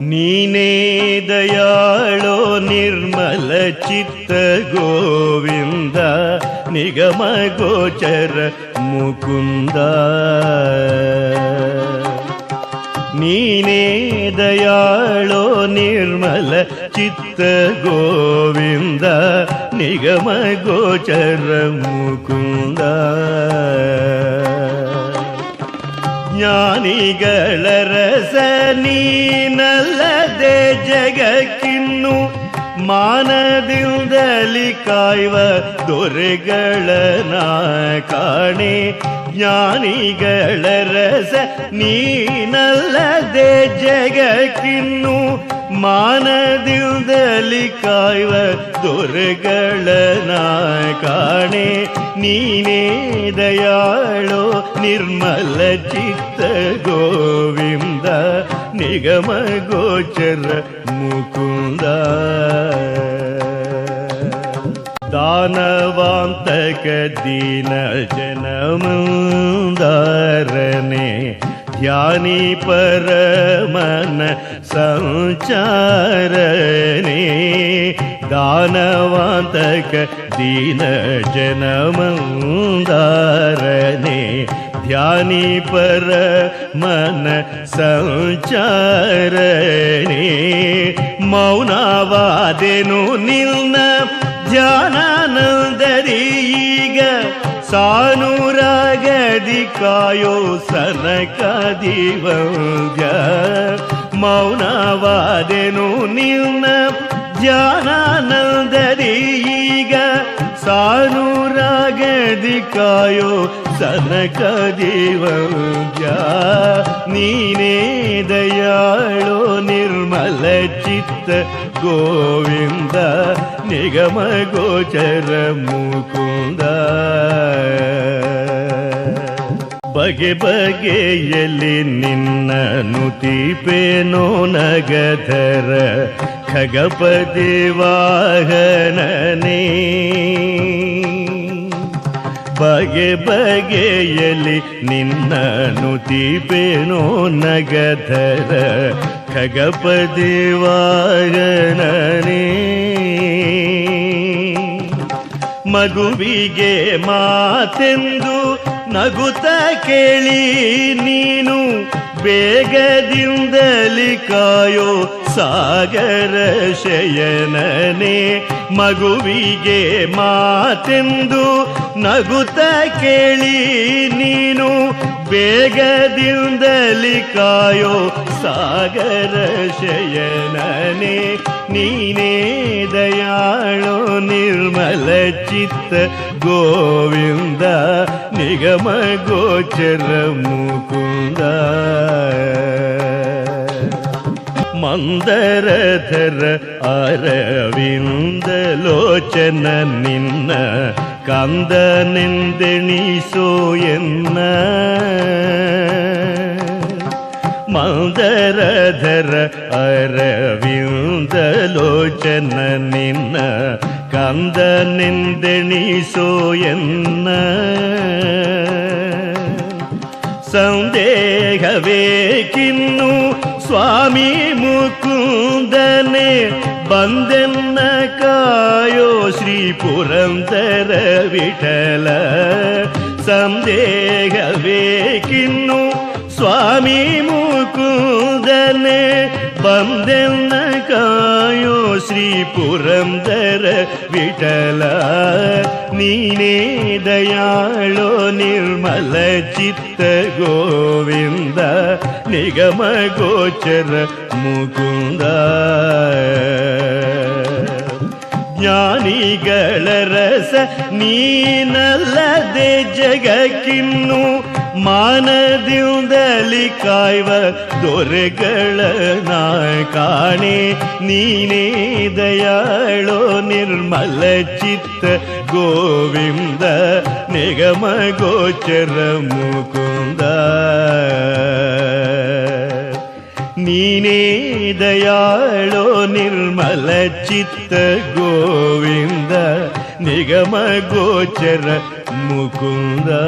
ನೀನೇ ದಯಾಳೋ ನಿರ್ಮಲ ಚಿತ್ತ ಗೋವಿಂದ ನಿಗಮ ಗೋಚರ ಮುಕುಂದ ನೀನೇ ದಯಾಳೋ ನಿರ್ಮಲ ಚಿತ್ತ ಗೋವಿಂದ ನಿಗಮ ಗೋಚರ ಮುಕುಂದ ಜ್ಞಾನಿಗಳ ರಸ ನೀನಲ್ಲದೆ ಜಗಕ್ಕಿನ್ನು ಮಾನದಿಂದಲಿ ಕಾಯುವ ದೊರೆಗಳ ಕಾಣೆ ಜ್ಞಾನಿಗಳ ರಸ ನೀನಲ್ಲದೆ ಜಗಕ್ಕಿನ್ನು ಮಾನದಿಂದಲಿ ಕಾಯುವ ದೊರೆಗಳ ನಾ ಕಾಣೆ ನೀನೇ ದಯಾಳೋ ನಿರ್ಮಲ ಚಿತ್ತ ಗೋವಿಂದ ನಿಗಮ ಗೋಚರ ಮುಕುಂದ ದಾನವಾಂತಕ ದೀನ ಜನಮಂದಾರನೆ ज्ञानी परमन सञ्चारणे दानवान्तक दानवादक दीन परमन सञ्चारणे मौनावादेनु संचरी ಮೌನವಾದೆನು ನಿಲ್ನ ಧ್ಯಾನಾನಂದರಿ ಈಗ ಸಾನುರಾಗದಿ ಕಾಯೋ ಸನಕದಿ ವಂದ್ಯ ಮೌನವಾದೆನು ನಿಲ್ನ ಧ್ಯಾನಾನಂದರಿ ಈಗ ಸಾನುರಾಗದಿ ಕಾಯೋ ಸನಕ ವಂದ್ಯ ನೀನೇ ದಯಾಳೋ ನಿರ್ಮಲ ಚಿತ್ತ ಗೋವಿಂದ, ನಿಗಮ ಗೋಚರ ಮುಕುಂದ. ಬಗೆ ಬಗೆಯಲ್ಲಿ ನಿನ್ನ ನುತಿಪೇನೋ ನಗಧರ ಖಗಪತಿ ವಾಹನನೇ ಬಗೆ ಬಗೆಯಲ್ಲಿ ನಿನ್ನ ನುತಿಪೇನೋ ನಗಧರ ಖಗಪತಿ ವಾಹನನೇ ಮಗುವಿಗೆ ಮಾತೆಂದು ನಗುತ ಕೇಳಿ ನೀನು ಬೇಗದಿಂದಲಿ ಕಾಯೋ ಸಾಗರ ಶಯನನೆ ಮಗುವಿಗೆ ಮಾತೆಂದು ನಗುತ್ತ ಕೇಳಿ ನೀನು ಬೇಗದಿಂದಲಿ ಕಾಯೋ ಸಾಗರ ಶಯನನೆ. ನೀನೇ ದಯಾಳೋ ನಿರ್ಮಲ ಚಿತ್ತ ಗೋವಿಂದ ನಿಗಮ ಗೋಚರ ಮುಕುಂದ. ಮಂದರಧರ ಅರವಿಂದ ಲೋಚನ ನಿನ್ನ ಕಂದನೆಂದೆಣಿಸೋ ಎನ್ನ ಮಂದರಧರ ಅರವಿಂದ ಲೋಚನ ನಿನ್ನ ಕಂದನೆಂದೆಣಿಸೋ ಎನ್ನ ಸಂದೇಹವೇಕಿನ್ನು ಸ್ವಾಮಿ ಮುಕುಂದನೆ ಬಂದೆನ್ನ ಕಾಯೋ ಶ್ರೀ ಪುರಂದರ ವಿಠಲ ಸಂದೇಹವೇಕಿನ್ನು ಸ್ವಾಮಿ ಮುಕುಂದನೆ ಬಂದೆನ್ನ ಕಾಯೋ ಶ್ರೀ ಪುರಂದರ ವಿಠಲ ನೀನೇ ದಯಾಳೋ ನಿರ್ಮಲ ಚಿತ್ತ ಗೋವಿಂದ ನಿಗಮ ಗೋಚರ ಮುಕುಂದ ಜ್ಞಾನಿಗಳ ರಸ ನೀನಲ್ಲದೆ ಜಗಕ್ಕಿನ್ನು ಮಾನದಿಂದಲಿ ಕಾಯುವ ದೊರೆಗಳ ನಾ ಕಾಣೆ ನೀನೇ ದಯಾಳೋ ನಿರ್ಮಲ ಚಿತ್ತ ಗೋವಿಂದ ನಿಗಮ ಗೋಚರ ಮುಕುಂದ ನೀನೇ ದಯಾಳೋ ನಿರ್ಮಲ ಚಿತ್ತ ಗೋವಿಂದ నిగమ గోచర ముకుందా.